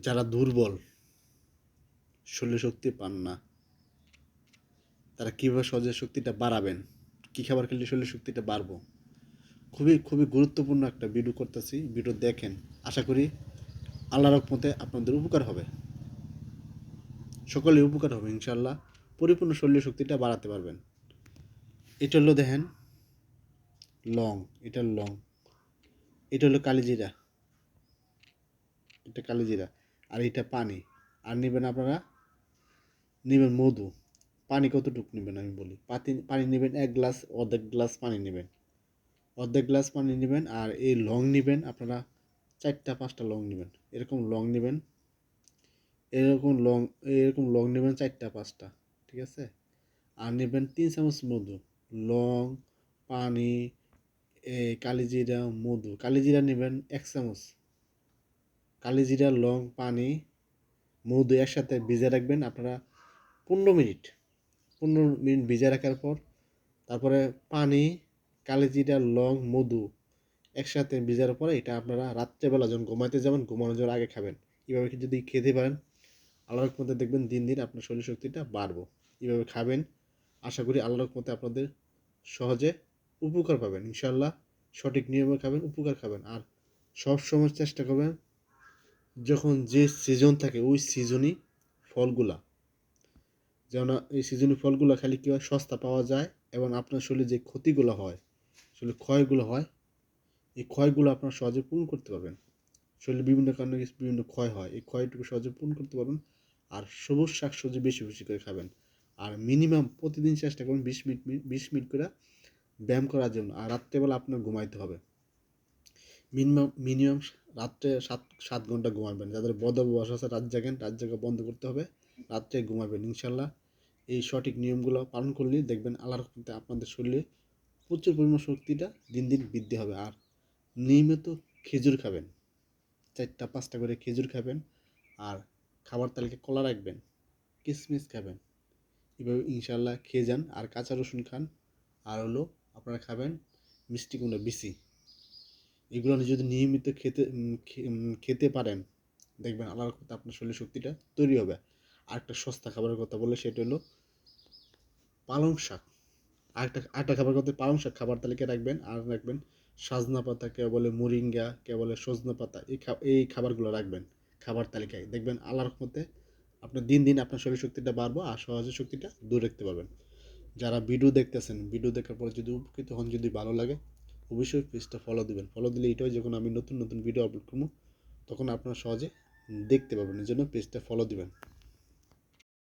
যারা দুর্বল, শরীর শক্তি পান না, তারা কীভাবে সহজে শক্তিটা বাড়াবেন? কী খাবার খেলে শরীর শক্তিটা বাড়বো? খুবই খুবই গুরুত্বপূর্ণ একটা ভিডিও করতেছি। ভিডিও দেখেন। আশা করি আল্লাহর রহমতে আপনাদের উপকার হবে। সকলে উপকার হবে ইনশাল্লাহ পরিপূর্ণ শরীর শক্তিটা বাড়াতে পারবেন। এটা হলো দেখেন, লং। এটা লং। এটা হলো কালিজিরা। এটা কালিজিরা। আর এটা পানি। আর নেবেন আপনারা, নেবেন মধু। পানি কতটুকু নেবেন আমি বলি? পাতি, পানি নেবেন এক গ্লাস, অর্ধেক গ্লাস পানি নেবেন। অর্ধেক গ্লাস পানি নেবেন আর এই লং নেবেন আপনারা, চারটা পাঁচটা লং নেবেন। এরকম লং নেবেন। এরকম লং এরকম লং নেবেন চারটা পাঁচটা, ঠিক আছে? আর নেবেন তিন চামচ মধু। লং, পানি এই কালিজিরা, মধু। কালিজিরা নেবেন এক চামচ। কালিজিরা লং, পানি, মধু একসাথে ভিজে রাখবেন। আপনারা পনেরো মিনিট পনেরো মিনিট ভিজে রাখার পর তারপরে পানি কালিজিরা লং, মধু একসাথে ভিজার পরে এটা আপনারা রাত্রেবেলা যখন ঘুমাইতে যাবেন, ঘুমানোর যাওয়ার আগে খাবেন। এভাবে যদি খেতে পারেন, আল্লাহর মধ্যে দেখবেন দিন দিন আপনার শরীর শক্তিটা বাড়বো। এভাবে খাবেন, আশা করি আল্লাহর মধ্যে আপনাদের সহজে উপকার পাবেন। ইনশাল্লাহ সঠিক নিয়মে খাবেন, উপকার খাবেন। আর সব সময় চেষ্টা করবেন যখন যে সিজন থাকে, ওই সিজনই ফলগুলা। যেন এই সিজনি ফলগুলো খালি কী হয়? সস্তা পাওয়া যায় এবং আপনার শরীরে যে ক্ষতিগুলো হয়, শরীরে ক্ষয়গুলো হয়, এই ক্ষয়গুলো আপনার সহজে পূরণ করতে পারবেন। শরীরে বিভিন্ন কারণে বিভিন্ন ক্ষয় হয়, এই ক্ষয়টুকু সহজে পূরণ করতে পারবেন আর সবুজ শাকসবজি বেশি বেশি করে খাবেন। আর মিনিমাম প্রতিদিন চেষ্টা করুন বিশ মিনিট বিশ মিনিট করে ব্যায়াম করার জন্য। আর রাত্রেবেলা আপনার ঘুমাইতে হবে। মিনিমাম মিনিমাম রাত্রে সাত সাত ঘণ্টা ঘুমাবেন। যাদের বদ অভ্যাস আছে, রাত জাগেন, রাত জাগা বন্ধ করতে হবে, রাত্রে ঘুমাবেন, ইনশাল্লাহ। এই সঠিক নিয়মগুলো পালন করলে দেখবেন আল্লাহর রহমতে আপনাদের শরীরে প্রচুর পরিমাণ শক্তিটা দিন দিন বৃদ্ধি হবে। আর নিয়মিত খেজুর খাবেন, চারটা, পাঁচটা করে খেজুর খাবেন, আর খাবার তালিকায় কলা রাখবেন কিশমিশ খাবেন, এভাবে ইনশাল্লাহ খেয়ে যান। আর কাঁচা রসুন খান, আর হলো আপনারা খাবেন মিষ্টি কুমড়া, বিসি। এগুলো যদি নিয়মিত খেতে খেতে পারেন, দেখবেন আল্লাহর কথা আপনার শরীর শক্তিটা তৈরি হবে। আর একটা সস্তা খাবারের কথা বলে সেটা হলো পালং শাক। আরেকটা আরেকটা খাবার কথা পালং শাক খাবার তালিকায় রাখবেন আর রাখবেন সাজনা পাতা, কে বলে মুরিঙ্গা, কে বলে সজনা পাতা, এই এই খাবারগুলো রাখবেন খাবার তালিকায়। দেখবেন আল্লাহর রহমতে আপনার দিন দিন আপনার শরীর শক্তিটা বাড়বো আর সহজে শক্তিটা দূর রাখতে পারবেন। যারা ভিডিও দেখতেছেন ভিডিও দেখার পরে যদি উপকৃত হন, যদি ভালো লাগে অবশ্যই পেজটা ফলো দেবেন। ফলো দিলে এটাও যখন আমি নতুন নতুন ভিডিও আপলোড করব, তখন আপনারা সহজে দেখতে পাবেন। এই জন্য পেজটা ফলো দিবেন।